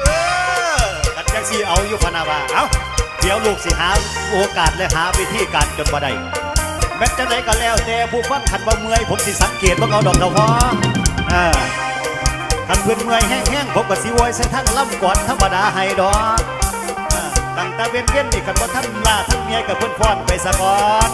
เออกันจังสีเอาอยู่พนาว่าเอาเดี๋ยวลูกสิหาโอกาสและหาวิธีการจนบ่ได้แม้จะไหนก็แล้วแต่ผู้ฟังขันบ่เมื่อยผมสิสังเกตว่าเอาดอกเดาพออ่าคันเพื่อนเมื่อยแห้งๆผมก็สิโวยใส่ทั้งล่ำก่อนธรรมดาให้ดอกอ่าตั้งแต่เว้นเว้นนี่กันบ่ทั้งลาทั้งเมียกับเพื่อนฟ้อนไปซะก่อน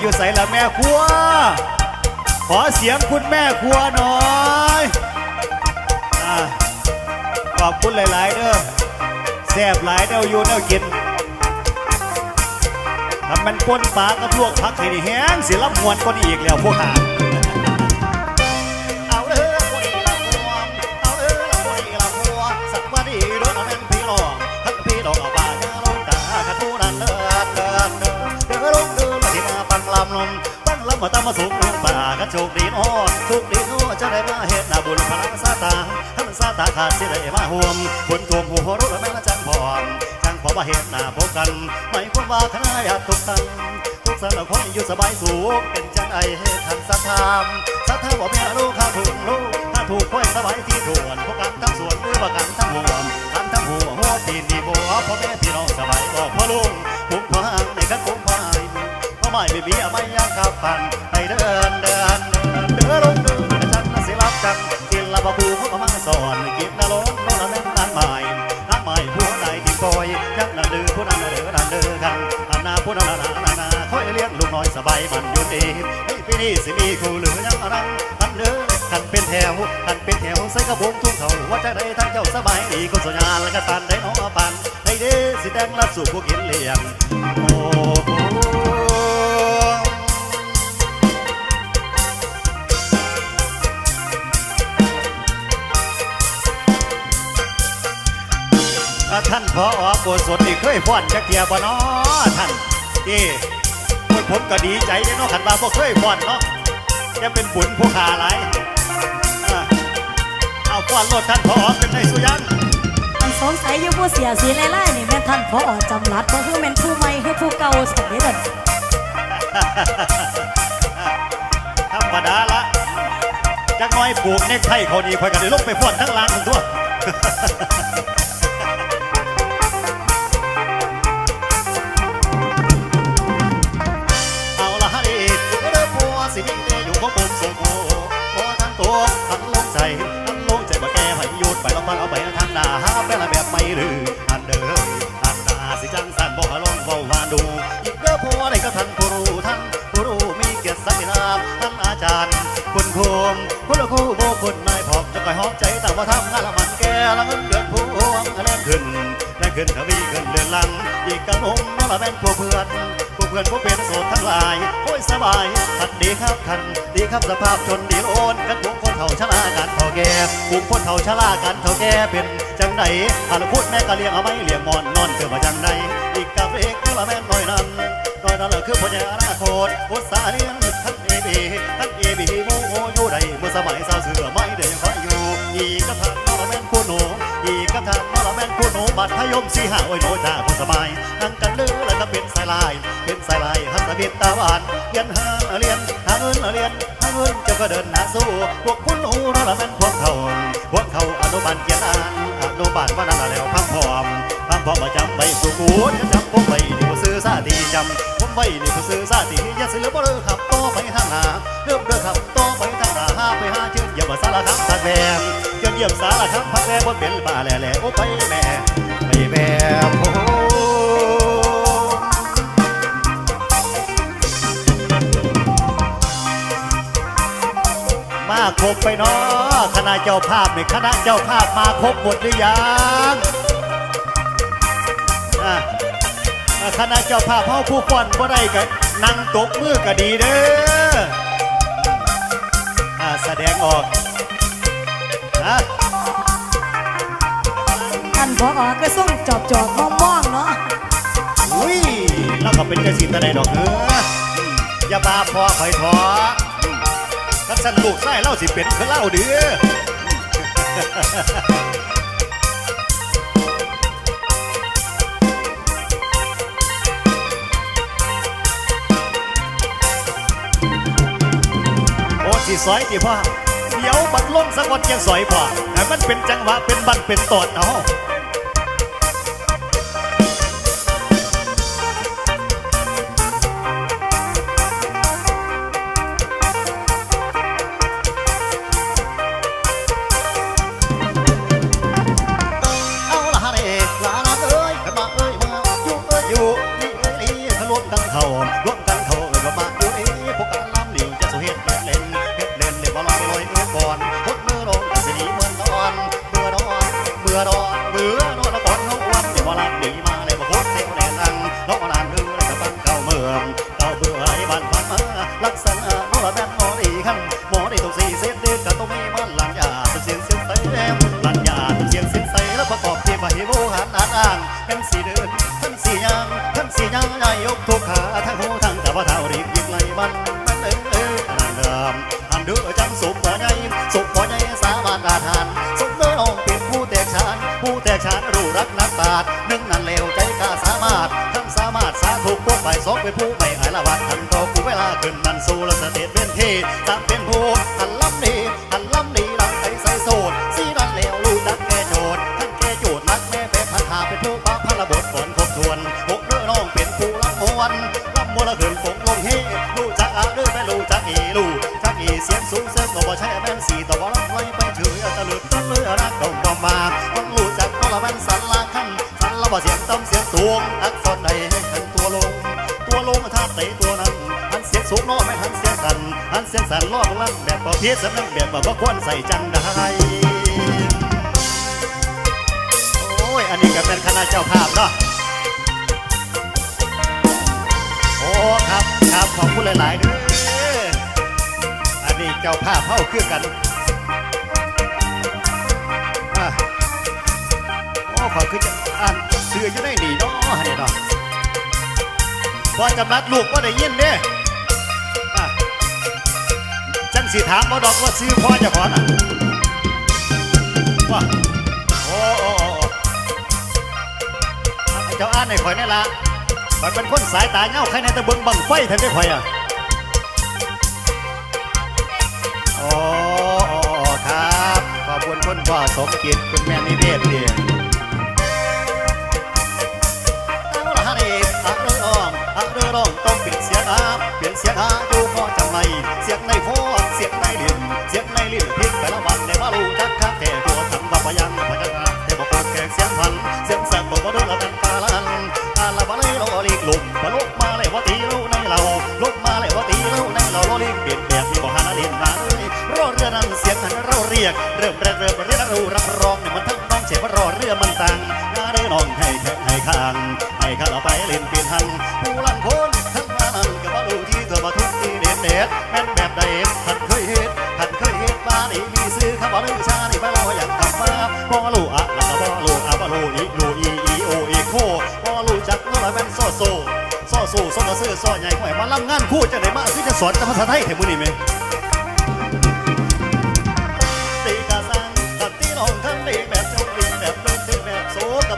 อยู่ใส่ละแม่ครัว ขอเสียงคุณแม่ครัวหน่อยอ่าขอบคุณหลาย ๆเด้อแซ่บหลายเด้ออยู่เด้อกินทำมันปนปลากับลวกพักให้แห้งสิรับมวนคนอีกแล้วพวกหาเอา มาตามมาสูงลงป่ากันโชคดีเน้อโชคดีเน้อจะได้มาเฮ็ดนาบุญพลังซาตาท่านซาตาขาดสิได้มาห่วมฝนท่วมหัวรถแม่ละจังพร้อมจังขอมาเห็นหน้าพบกันไม่ควรว่าคณะญาติทุกท่านทุกสันเราคอยอยู่สบายสุขเป็นจังไอให้ทันสัทามสัทธาบอกแม่ลูกข้าถูกลูกถ้าถูกค่อยสบายที่ด่วนพวกกันทั้งส่วนหรือว่ากันทั้งหัวกันทั้งหัวหัวตีนดีบัวพ่อแม่พี่น้องสบายบอกพ่อลุงผมขอห่างในกันผม พายเพราะไม่ไม่มีอะไรยากกับปันให้เดินเดินเดินเดินลงเดินจันทร์สิรับจังกินละบะปูเขาก็มาสอนกินนรกโน่นนั่นนั่นใหม่น้ำใหม่ผู้ใดที่คอยยักนั่นดื้อผู้นั้นเดือนั่นเดือกันอันนาผู้นั้นนานานาคอยเลี้ยงลูกน้อยสบายมันอยู่ดีให้ปีนี้สิมีคู่เหลือยังอันนั้นอันเด้อกันเป็นแถวกันเป็นแถวใส่กระโปรงทุ่งเขาว่าจะได้ทั้งเจ้าสบายดีคนสัญญาแล้วก็ตันได้น้องปันให้เด้สิแต่งรับสู่พวกกินเลี้ยงโอ้โห อะท่านพอโบสถนี่เคยฟ้อนจักเทียบ่เนาะท่านที่คนผมก็ดีใจเด้เนาะขันมาบ่เคยฟ้อนเนาะจะเป็นบุญผู้ขาหลายอะเอาฟ้อนรถท่านพอเป็นในสุยังอันสงสัยอยู่ผู้เสียสีไล่ๆนี่แม่นท่านพอจำรัดบ่คือแม่นผู้ใหม่คือผู้เก่าสันนี้เด้อธรรมดาละจักหน้อยปลูกเน็กไทเขาดีคอยกันเลยลงไปฟ้อนทั้งลานทั้งตัว มาทำงานละมันแก่ละเงินเดือนพวงแรงขึ้นแรงขึ้นทวีขึ้นเดือนลัง อีกกระนมนั่นละแม่นพวกเพื่อนพวกเพื่อนพวกเป็นโสดทั้งหลายโอ้ยสบายทันดีครับทันดีครับสภาพจนดีโอนกันพุงคนเฒ่าชรากันเฒ่าแก่พุงคนเฒ่าชรากันเฒ่าแก่เป็นจังใดอาลพูดแม่ก็เลี้ยงเอาไว้เลี้ยงมอนนอนเกิดมาจังใดอีกกับเอกนี่ละแม่นน้อยนั้นน้อยนั้นแหละคือพญานาคตอุตสาเลี้ยงท่านเอบีท่านเอบีโมโหอยู่ใดเมื่อสมัยสาวเสือไม่ได้ยังคอยอยู่ อีกกับทานนอละแม่นคู่หนูอีกกับทานนอละแม่นคู่หนูบัดพยมสีหาโอ้ยโนจ่าผู้สบายนั่งกันเลือแล้วก็เป็นสายลาย เป็นสายลายหัสบิดตาหวานเรียนหาเรียนหาเงินเรียนหาเงินจ้าก็เดินหน้าสู้พวกคุณหนูนอละแม่นพวกเขาพวกเขาอนุบาลเกียรติอ่านอนุบาลว่านั่นแล้วพังพร้อมพังพร้อมมาจำใบสุกูดจำผมไว้นี่ผู้ซื้อซาดีจำผมไว้นี่ผู้ซื้อซาดีอย่าซื้อบ่เลิกขับต่อไปทางหาเริ่มเลิกขับ หาเชิญเยี่สารคามพักแรมเชิญเยี่ยมสารคามพักแรมบนเป็นป่าแหล่ๆโอ้ไปแม่ไปแม่โอ้มาครบไปเนาะคณะเจ้าภาพเนี่ยคณะเจ้าภาพมาครบหมดหรือยังอะอะคณะเจ้าภาพเฮาผู้ฟ้อนบ่ได้ก็นั่งตบมือก็ดีเด้ออะแสดงออก นะท่านพอก็ส่งจอบจอบๆมองเนาะอุ้ยแล้วก็เป็นจังสินตะไดดอกเด้ออย่าบาพอคอยทออืมกัสันลูกไส้เล่าสิเป็นคือเล่าเดือโอ้สิสอยกี่พ่อ เดี๋ยวบัดลงสักวันยังสอยพ่อให้มันเป็นจังหวะเป็นบันเป็นตอดเนาะเอา กทุกขาทั้งหูทั้งแต่ว่าเท้ารีบยิงไล่มันมันเออเอออันเดิมอันเดือจังสุกหัวใหญ่สุกหัวใหญ่สามารถอาทานสุกเนื้อองเป็นผู้แตกฉานผู้แตกฉานรู้รักนักปราดหนึ่งนั่นเลวใจกล้าสามารถทั้งสามารถสาธุพวกไปสองเป็นผู้ไม่อายละวัดทันก็กูเวลาขึ้นมันสู้และสเตตเป็นที่สามเป็นผู้หันล้ำดีหัน ใช่แม่นสีต่อว่ารับไว้ไปเฉยตะลึกตะลือรักดองดอมมาต้องรู้จักก็ละแม่นสันลาขั้นสันละว่าเสียงต้องเสียงสูงอักษรใดให้ขันตัวลง ตัวลงท่าเตะตัวนั้นหันเสียงสูงน้อไม่หันเสียงสันหันเสียงสันล่อลำแบบประเภทสำนักแบบว่าควรใส่จังได้โอ้ยอันนี้ก็เป็นคณะเจ้าภาพเนาะโอ้ครับครับขอบคุณหลายๆด้ออั นี้เจ้าภาพเข้าคือกันอะโอ้ขอคือจะอ่านเสืออยู่ได้ดีเนาะเนี่ยเนาะพอจำนัดลูกก็ได้ยินเด้อะจังสิถามบ่ดอกว่าซื้อพ่อจะขอนะว่าโอ้โอ้โอ้เจ้าอ่านให้ข่อยนี่ละมันเป็นคนสายตาเงาใครในตะเบิงบังไฟแทนได้ข่อยอะ พ่อสมจิตคุณแม่นิเวศดีเอาละฮะนี่อักเรือร้องอักเรือร้องต้องเปลี่ยนเสียงอาเปลี่ยนเสียงอาอยู่อจำไม่เสียงในฟอเสียงในลิ้นเสียงในลิ้นพิษแต่ละวันในมาลูจักคักแต่ตัวทำว่าพยังพยังอาแต่บอกคนแขกเสียงพันเสียงแสบตัวมาดูละเป็นปาลันอาละมาเลยโลลิกลุ่มมาลุกมาเลยว่าตีลูในเราลุกมาเลยว่าตีลูในเราโลลิกเปลี่ยนแบบมีบอกหาเล่นมาเลยรอเรือนั้นเสียงนั้นเราเรียกเริ่มแรกเริ่ม ตังงาเรือน้องให้แค่ให้ข้างให้ข้าเราไปเล่นเปลี่ยนหันผู้ลันคนทั้งมานั่นก็มาดูที่เธอมาทุกทีเด็ดเด็ดแม่นแบบใดท่านเคยเห็นท่านเคยเห็นมานี่มีซื้อข้าบอกลือชานี่ไปเราอย่างคำมาพอลูอะแล้วก็พอลูอะพอลูอีลูอีอีโออีโคพอลูจักโน่นละเป็นโซโซโซโซโซมาซื้อโซใหญ่ห่วยมาล่ำงานคู่จะไหนมาคือจะสอนภาษาไทยเถอะมือนี่ไหม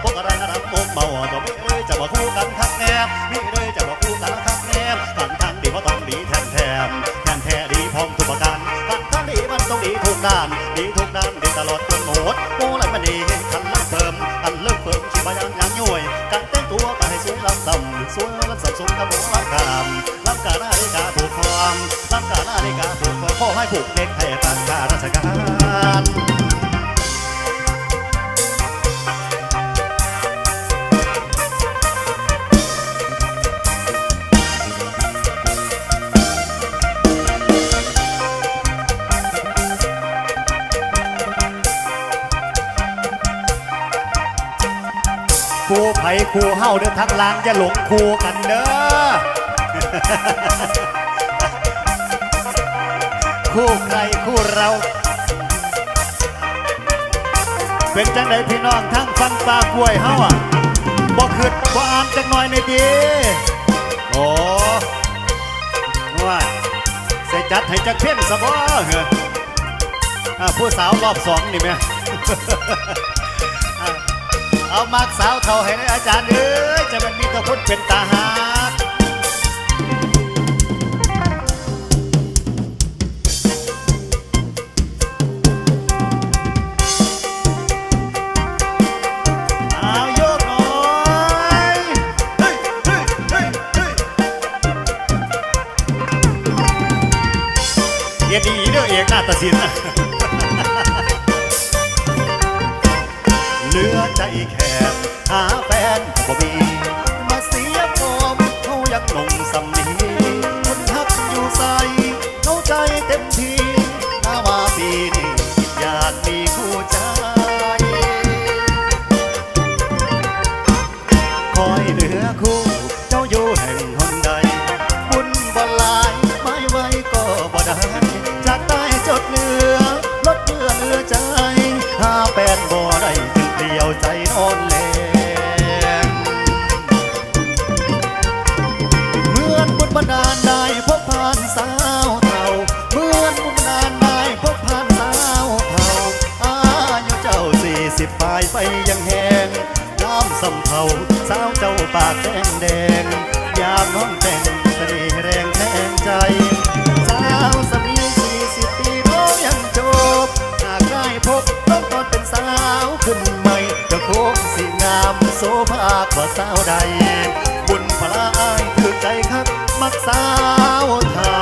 พวกอะไรนะรับมุมเมาต่อไม่เลยจะมาคู่กันทักแนบมีเลยจะมาคู่กันทักแนบกันทางดีเพราะต้องดีแทนแทนแทนแท้ดีพร้อมทุกประการกันทางดีมันต้องดีทุกด้าน ดีทุกด้านดีตลอดจนหมดโอ้ไรมันดีคันเลิกเพิ่มคันเลิกเพิ่มชีวายังยังย่วยการแต่งตัวก็ให้สวยลำต่ำสวยลำสับสนกับหมอลำกามลำกาหน้าฬิกาผูกคอมลำกาหน้าฬิกาผูกคอขอให้ผูกเด็กให้ตั้งข้าราชการ คู่ไผ่คู่เฮาเด้อทั้งลางอย่าหลงคู่กันเด้อคู่ใครคู่เรา เป็นจังไดพี่น้องทั้งฟังปลากล้วยเฮาอะบ่คืดบ่อ่านจักหน่อยในดีโอ้ห่วจัดให้จักเพ่นสะบ่เหรออ่าผู้สาวรอบสองนี่แม่ เอามากสาวเท่าให้ได้อาจารย์เอ้ยจะมันมีแตะพุนเป็นตาหาเอาโยกหน่อยเฮ้เฮ้เฮ้เฮ้เฮ็ดดีเด้อเอกนาฏศิลป์นะ เหลือใจแคบหาแฟนบ่มีมาเสียฟอมเขายังลงสำนี ว่าสาวใด บุญพลาอายถือใจคัก มักสาวเทา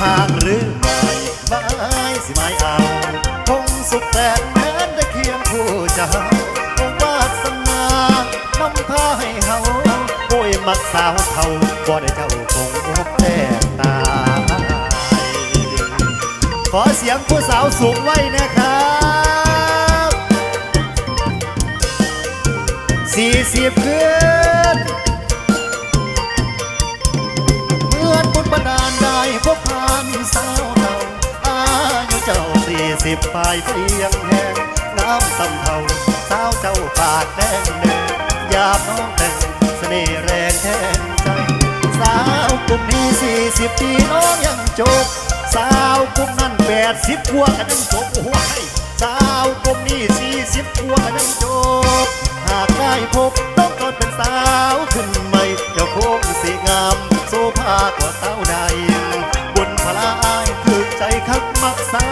หากหรือไม่ไม่สิไม่เอา คงสุขแต่แม้นได้เคียงคู่เจ้าคงวาสนานำพาให้เฮาโอ้ยมักสาวเท่าบ่ได้เจ้าคงอกแตกตายขอเสียงผู้สาวสูงไว้นะครับ สี่สิบขึ้นเมือนบุญบันดาลได้พบผ่านสาวเท่าอายุเจ้าสี่สิบปลายเพียงแห้งน้ำสำเทาสาวเจ้าปากแดงแดงยามน้องแต่งเสน่ห์แรงแทนใจ สาวกลุ่มนี้สี่สิบปีน้องยังจบ สาวกลุ่มนั้นแปดสิบกว่ากันยังจบโอ้โห สาวกมนี้สี่สิบกว่ากันยังจบ หากได้พบต้องกดเป็นสาวขึ้นใหม่เจ้าโค้งสีงาม โซภากว่าสาวใดบุญพลาอายคือใจคักมักสา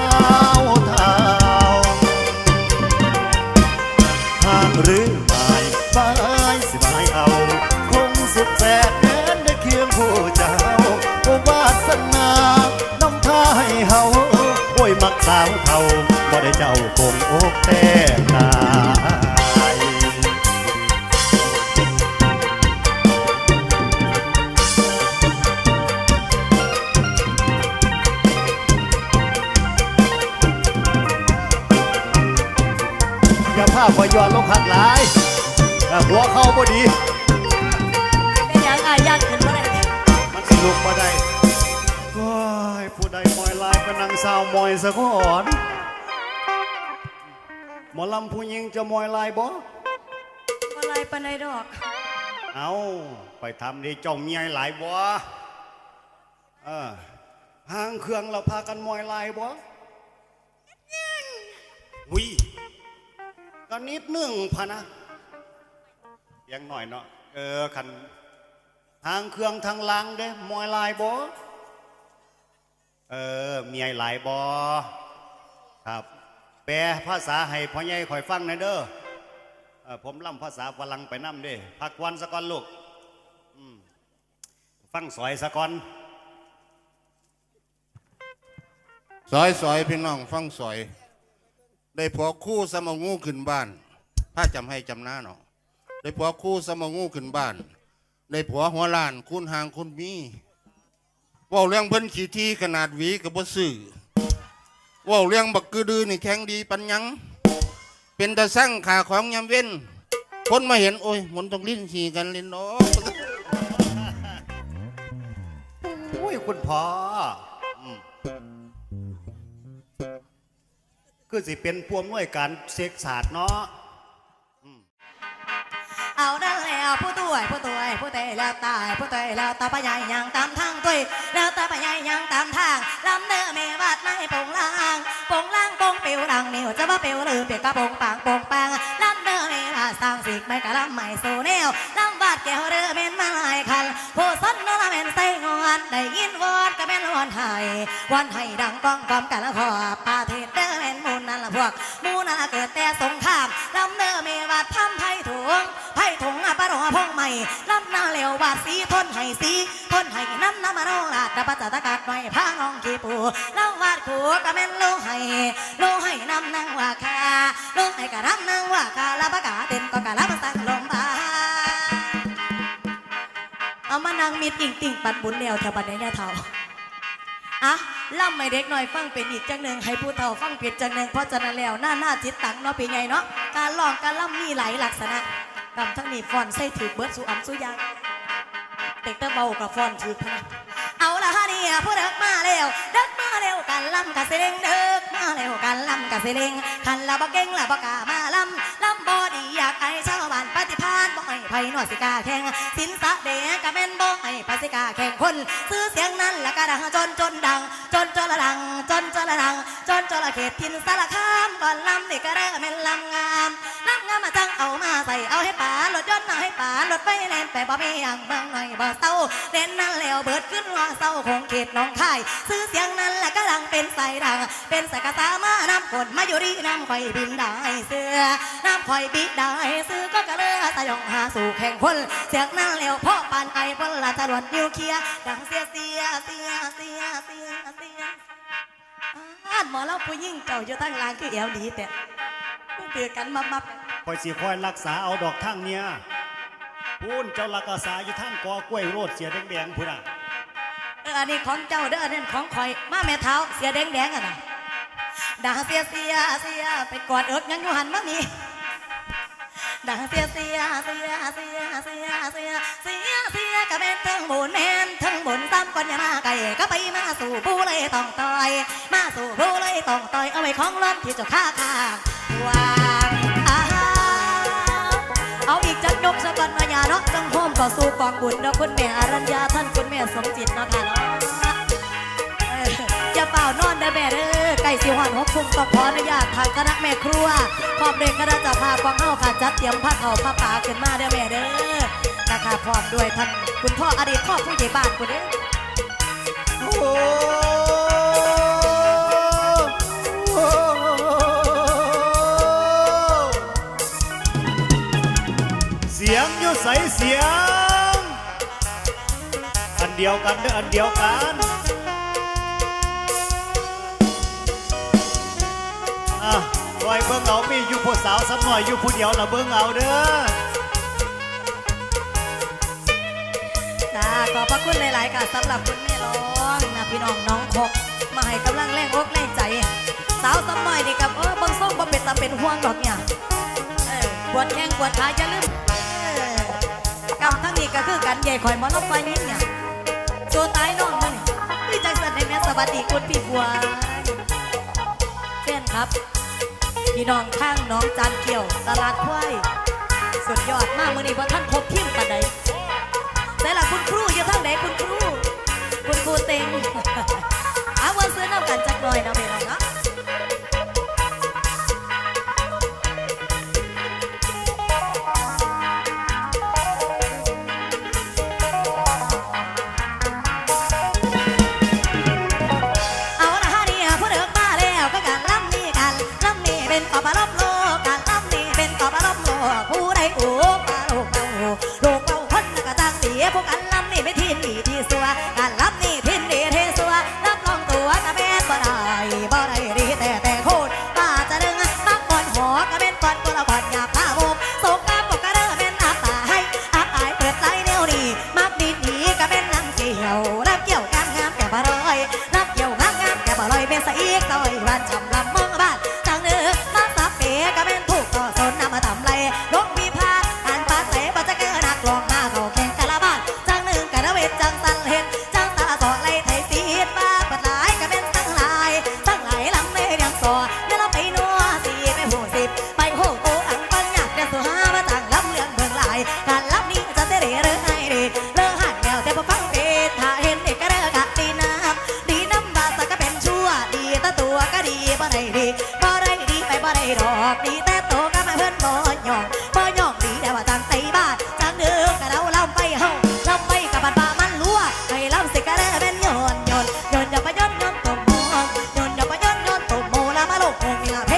วเทาหากหรือไม่ไม่สิไม่เอา คงสุดแสนแม้นได้เคียงผู้เจ้าโอวาสนาน้ำพาให้เฮาโอ้ยมักสาวเท่า ได้เจ้าคงอกแตกตายอย่าพาพยอนลงขัดหลายอะหัวเข้าบ่ดี เป็นอย่างอายัดขึ้นมาได้มันสนุกบ่ได้โอ้ยผู้ใดมอยลายก็นั่งสาวมอยสะก่อน หมอลำผู้หญิงจะมอยลายบ่อะไรปานใดดอก เอาไปทำดีเจ้าเมียหลายบ่เออห่างเครื่องเราพากันมอยลายบ่วิก็นิดหนึ่งพะนะเยังหน่อยเนาะเออคันห่างเครื่องทางหลังเด้มอยลายบ่เออเมียหลายบ่ครับแปลภาษาให้พ่อใหญ่คอยฟังหน่อยเด้ออผมล่ำภาษาฝรั่งไปน้ำเด้พักวันสะก่อนลูกฟังสอยสะก่อนซอยซอยพี่น้องฟังซอย ได้ผัวคู่สมงูขึ้นบ้านถ้าจำให้จำหน้าเนาะได้ผัวคู่สมงูขึ้นบ้าน ได้ผัวหัวล้านคุณหางคุณมีว่าเรื่องเพิ่นขี่ที่ขนาดวีกับบ่ซื้อ ว่าเรื่องบักกือดือนี่แข็งดีปัญญัง เป็นตะสั่งขาของยามเว้นคนมาเห็นโอ้ยมันต้องลิ้นขี่กันลิ้นเนาะโอ้ยคุณพ่ออืมคือสิเป็นพวงหน่วยการเสกศาสตร์เนาะ แล้วผู้ตัวยผู้ตัวยผู้เตะแล้วตายผู้เตะแล้วตาปะใหญ่ยังตามทางตุ้ยแล้วตาปะใหญ่ยังตามทางลำเด้อเมวาดไม่ปงล่างปงล่างปงเปียวดังนิ้วจะว่าเปียวหรือเปียกกระปงปางปงปางลำเด้อเมวาดสร้างสิกไม่กระลำไม่สู่แนวลำบาดแก้วเรือเป็นมาลายคันผู้สนนละเป็นไส้งอนได้ยินวอนก็เป็นวอนไห้วอนไห้ดังก้องกอมกันละขอปาเทศเด้อเป็นมูลนั่นละพวกมูนั่นละเกิดแต่สง ลำหน้าเหลวบาดสีทนให้สีทนให้น้ำน้ำมาโนลาดดับปัจจตกาดหน่อยพางองกีปูเล่าวาดขัวก็เป็นโลให้โลให้น้ำนางว่าคาโลให้กระน้ำนางว่าคาลาปะกาเต็มก็กะลาปะสังลมบาเอามานางมีติ่งติ่งปัดบุญแล้วแถวบัดนี้เนี่ยเท่าอะล่ำไม่เด็กหน่อยฟังเป็นอีกจังหนึ่งให้ผู้เฒ่าฟังเปลี่ยนจังหนึ่งเพราะฉะนั้นแล้วหน้าหน้าจิตตังเนาะเป็นไงเนาะการลองการล่ำมีหลายลักษณะ กำทั้งนี้ฟอนใส่ถือเบิร์ดสุอัมสุยางเด็กตะเบากับฟอนถือพนเอาละฮะเนี่ยผู้เด็กมาแล้วเด็กมาเร็วกันลำกะเสงเด็กมาเร็วกันลำกะเสงคันละบ่เก่งละบ่กล้ามาลำลำบ่ดีอยากให้ชาวบ้านปฏิภาณบ่ให้ไผหนวดสิกาแข่งสินสะเดกะแม่นบ่ให้ปฏิกาแข่งคน ซื้อเสียงนั้นและกะดังจนจนดัง จนจนละดัง จนจนละดัง จนจนละเขตทินสารคามก่อนลำนี่ก็เริ่มเป็นลำงามลำงามมาจังเอามาใส่เอาให้ป่ รถไปเล่นแต่บ่มีอย่างเมืองหน่อยบ่เศร้าเล่นนั่นแล้วเบิดขึ้นว่าเศร้าคงเขตน้องคายซื้อเสียงนั้นและก็ดังเป็นสายดัง เป็นสกระสามานำคนมาอยู่ดีน้ำข่อยบินได้เสือน้ำข่อยบิดได้ซื้อก็กระเลือตะยองหาสู่แข่งคนเสียงนั้นแล้วพ่อปานไอพลละจรวดนิวเคลียร์ดังเสียเสียเสียเสียเสียเสียอ่านหมอเล่าผู้ยิ่งเก่าอยู่ตั้งลางคือเอวดีแต่เตือกันมามาคอยสิคอยรักษาเอาดอกทั้งเนี่ย พูนเจ้ารักษาอยู่ทั้งกอกล้วยโรดเสียแดงๆพุ่นอะเอออันนี้ของเจ้าเด้ออันนี้ของคอย มาแม่เท้าเสียแดงแดงๆอะนะด่าเสียเสียเสียไปกอดเอิกยังอยู่หันมานี่ด่าเสียเสียเสียเสียเสียเสียเสียเสียก็เป็นทั้งบุญแม่นทั้งบุญซ้ำก่อนอย่ามาไก่ก็ไปมาสู่ผู้เลยต้องต่อย มาสู่ผู้เลยต้องต่อยเอาไว้ของร้อนที่เจ้าข้าข้างวางเอาอีก จักสะก่อนมายาเนาะจังโฮมก็สู่กองบุญเนาะคุณแม่อรัญญาท่านคุณแม่สมจิตเนาะค่ะเนาะเอออย่าเป่านอนเด้อแม่เด้อไก่สิหอนหกคุมต้องขออนุญาตทางคณะแม่ครัวพร้อมเด็กคณะจะพาฟังเฮาค่ะจัดเตรียมผ้าเขาวผ้าป่าขึ้นมาเด้อแม่เด้อนะคะพร้อมด้วยท่านคุณพ่ออดีตพ่อผู้ใหญ่บ้านคุณเด้อโอ้ สียงอยู่ใสเสียง อันเดียวกันเด้ออันเดียวกันอะปล่อยเบิ่งเอามีอยู่ผู้สาวสักหน่อยอยู่ผู้เดียวละเบิ่งเอาเด้อจ้าขอบพระคุณหลาย ๆ ค่ะสำหรับคุณแม่ร้องนะพี่น้องน้องคกมาให้กำลังแรงอกแรงใจ สาวสมัยนี่กับเออบางส่งบ่เป็นตาเป็นห่วงดอกเนี่ยปวดแข้งปวดขาจะลืม อกำทั้งนี้ก็คือกันใหญ่คอยมอลำไฟยิ่งเนี่ยโจตายน้องมันนี่จังสันในแม่สวัสดีคุณพี่บัวเพื่นครับ พี่น้องข้างน้องจานเกี่ยวตลาดควายสุดยอดมากมื่อนี้พอท่านครบทีมปันใดแต่ละคุณครูอยู่ทางไหนคุณครู คุณครูเต็งเอาวันซื้อน้ำกันจักหน่อยนะเวล Oh Yeah.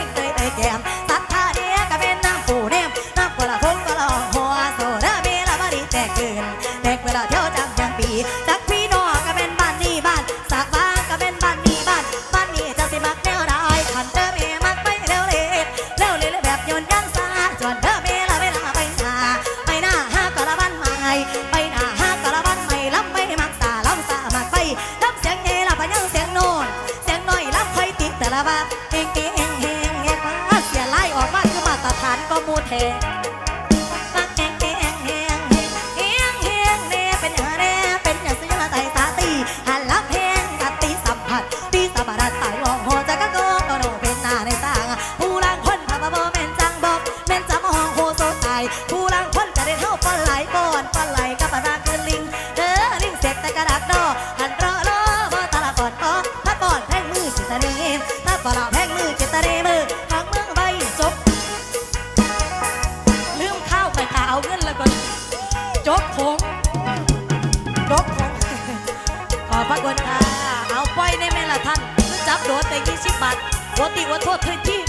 ษเธอที่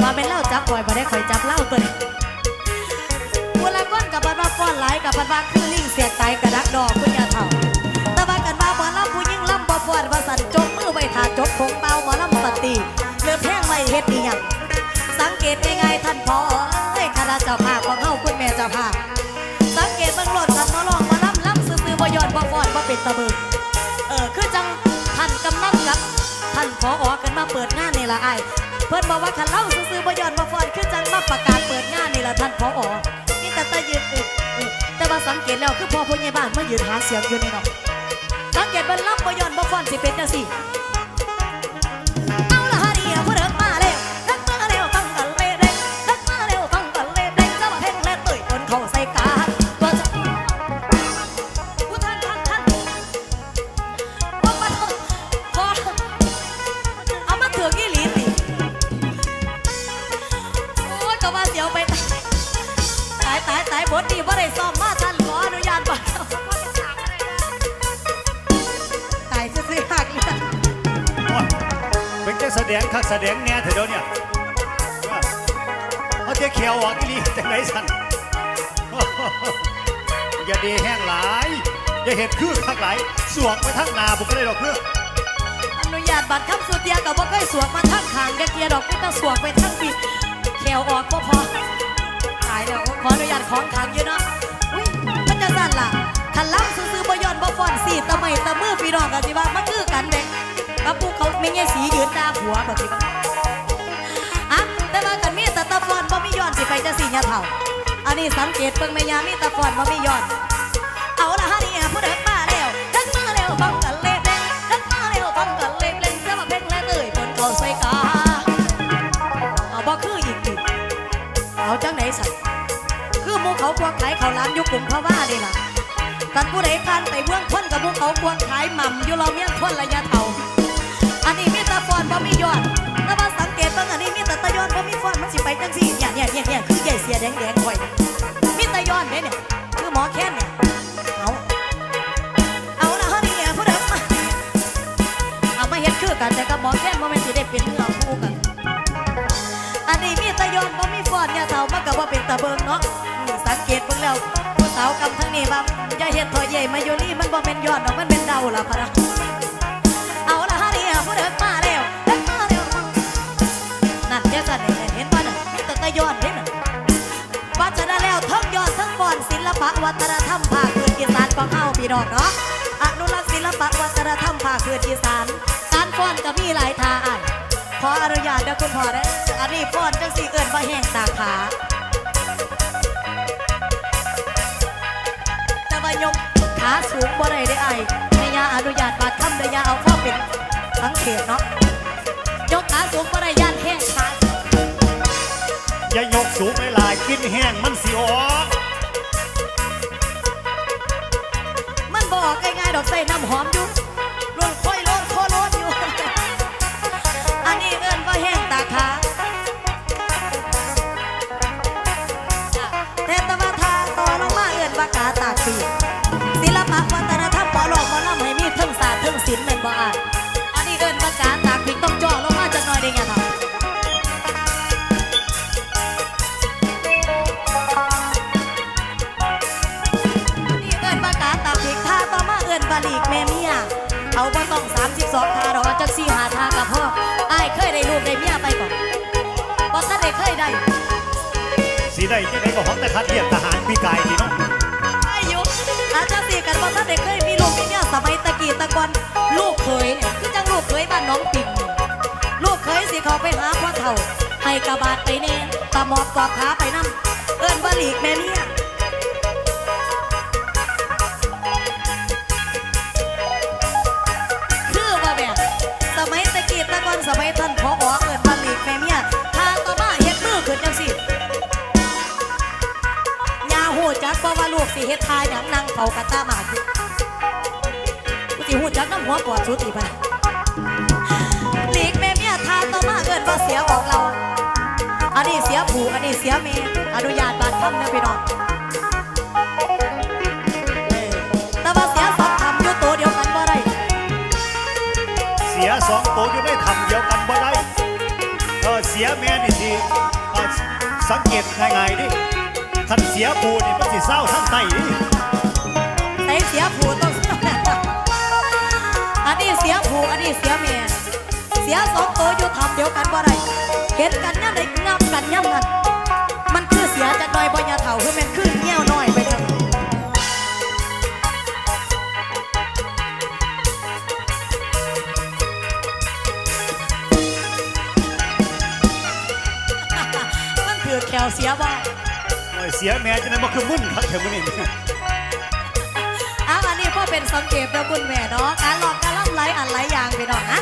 ว่าเป็นเล่าจับปล่อยมาได้คอยจับเล่าตัวนี้กูละก้นกับบันว่าก้อนหลายกับบันว่าคือลิงเสียตายกระดักดอกคุณยาเถ่าต่ว่ากันว่าบอลล่ำผู้ยิ่งล่ำบ่ฟอดว่าสันจกมือไว้ถาจกผงเบาหมอล่ำสติเลือแพงไว้เฮ็ดดีหยังสังเกตง่ายๆท่านพอเอ้ยข้าราชเจ้าภาพของเฮาคุณแม่เจ้าภาพสังเกตเบิ่งโลดกันมาลองมาล่ำล่ำซื่อๆบ่ยอดบ่ฟอดบ่เป็นตะเบิงเออคือจังท่านกำนัน ท่านพออกันมาเปิดงานนี่ละไอ้เพิ่นบอกว่าขันเล่าซื่อๆบ่ยอนบ่ฟอนคือจังมาประกาศเปิดงานนี่ละท่านพออนี่แต่ตะยืนอึกออแต่ว่าสังเกตแล้วคือพอผู้ใหญ่บ้านมายืนหาเสียงอยู่นี่เนาะสังเกตบรรลับบ่ยอนบ่ฟอนสิเป็นจังซี่ แสดงแน่เถอะเดี๋ยวเนี่ยเขาจะเขียวออกอีหลีจังไหนสันอย่าดีแห้งหลาย อย่าเห็ดคือคักหลายสวกไปทั้งนาบุกก็ได้ดอกเพื่ออนุญาตบัตรคำสุเตียกับว่เคยสวกมาทั้งขางเด็กเกียดอกไม่ต้องสวกไปทั้งปีแขวออกก็พอตายแล้วขออนุญาตของขางอยู่เนาะอุ้ยมันจะสั่นล่ะขันล่ำซื้อๆบ่ยอนบ่ฟอนสีตะไม่ตะมือพี่น้องกันสิว่ามันคือกันเด็ก กับพวกเขาไม่เงี้ยสียืนตาหัวก็สิว่าอะแต่ว่ากันมีแต่ตะฟอนบ่มีย้อนสิไปจะสีเนี่ยเท่า อันนี้สังเกตเบิ่งแม่ยามีตะฟอนบ่มีย้อน เอาละฮะเนี่ยผู้เดินมาแล้วเดินมาแล้วฟังกันเล่นเล่นดินมาแล้วฟังกันเล่นเล่นจะมาเพ่งและเอ่ยบนเขาใส่กาเอาบ่คืออีกอีกเอาจังไหนสัตว์คือหมูเขาพวงขายเขาล้านยุกลุ่มพะว่านี่ล่ะกันผู้ใดผ่านไปเบื้องพ้นกับหมูเขาพวงขายหม่ำอยู่เราเมียงพ้นระยะเท่า ฟอนบ่มียอดแต่ว่าสังเกตเบิ่งอันนี้มีแต่ตะยอนบ่มีฟอนมันสิไปจังซี่เนี่ยเนี่ยเนี่ยเนี่ยคือใหญ่เสียแดงแดงข่อยมีตะยอนเด้เนี่ยคือหมอแค้นเนี่ยเอาเอาละเฮ้ยเนี่ยผู้เดิมมาเอามาเฮ็ดคือกันแต่กับหมอแค้นบ่แม่นสิได้เป็นเนื้อคู่กัน อันนี้มีตะยอนบ่มีฟอนเนี่ยเฒ่ามันก็บ่เป็นตะเบิงเนาะอืมสังเกตเบิ่งแล้วผู้สาวกำทั้งนี้ว่าอย่าเฮ็ดถอยใหญ่มาอยู่นี่มันบ่แม่นยอดดอกมันเป็นเดาล่ะพะนะะวัฒนธรรมภาคพื้นอีสานของเฮาพี่น้องเนาะอนุรักษ์ศิลปะวัฒนธรรมภาคพื้นอีสาน การฟ้อนก็มีหลายท่าอ่านขออนุญาตเด้อคุณพ่อเด้ออันนี้ฟ้อนจังสิเอิ้นว่าแห้งตาขาแต่ว่ายกขาสูงบ่ได้ได้ไอ้แม่ยาอนุญาตบาดคำเด้อยาเอาข้อเป็นสังเกตเนาะยกขาสูงบ่ได้ ส่น้ำหอมอยู่รวนค่อยลดคอโลดอยู่ อันนี้เอิ้นว่าแห้งตาขาแต่ตะวันทาต่อลงมาเอิ้นว่ากาตากปีศิลปะวัฒนธรรมปอหลอกมอลำให้มีเทั้งศาสตร์เทั้งศิลป์แม่นบ่อาน บ่ต้อง32ทาดอกจัก4หาทากับพ่ออ้ายเคยได้ลูกได้เมียไปก่อนบ่ทันได้เคยได้สีได้ยังไงก็ห้องแต่คัดเรียกทหารปีกายนี่เนาะอายุอาจจะสิกันบ่ทันได้เคยมีลูกมีเมียสมัยตะกี้ตะกอนลูกเคยเนี่ยคือจังลูกเคยบ้านน้องปิ่งนี่ลูกเคยสิเขาไปหาพ่อเฒ่าให้กระบาดไปแน่ตะหมอบกอกขาไปนํเอิ้นว่าลีกแม่เมีย สมัยท่านพออ่อเอิดมาลีกแม่เมียทางต่อมาเฮ็ดมือขึ้นจังสิยาหูจักเพราะว่าลูกสิเฮ็ดทายหยังนั่งเฝ้ากะตาหมาสิกูสิหูจักน้ำหัวปวดสุดอีกปะลีกแม่เมียทางต่อมาเอิดว่าเสียออกเรา อันนี้เสียผูอันนี้เสียเมอนุญาตบาดคำเด้อพี่น้อง สียสองตัวอยู่ได้ทำเดียวกันบ่ได้เออเสียแม่นี่สิสังเกตง่ายๆดิคันเสียปูนี่มันสิเศร้าทั้งไตดิใส่เสียผูต้องอันนี้เสียผูอันนี้เสียเมียเสียสองตัวอยู่ทำเดียวกันบ่ได้เห็นกันย่ำใดงับกันย่ำนั้นมันคือเสียจากน้อยบ่ยาเถ่าคือแมันคือเงี้ยวน้อย ไปจังมันคือแขวเสียบ่โอ้ยเสียแม่จะนั้นบ่คือมุ่นครับเถอะมื้อนี้อ้าวอันนี้พ่อเป็นสังเกตนะคุณแม่เนาะการหลอกการล่ำไรอันไรอย่างไปเนาะอะ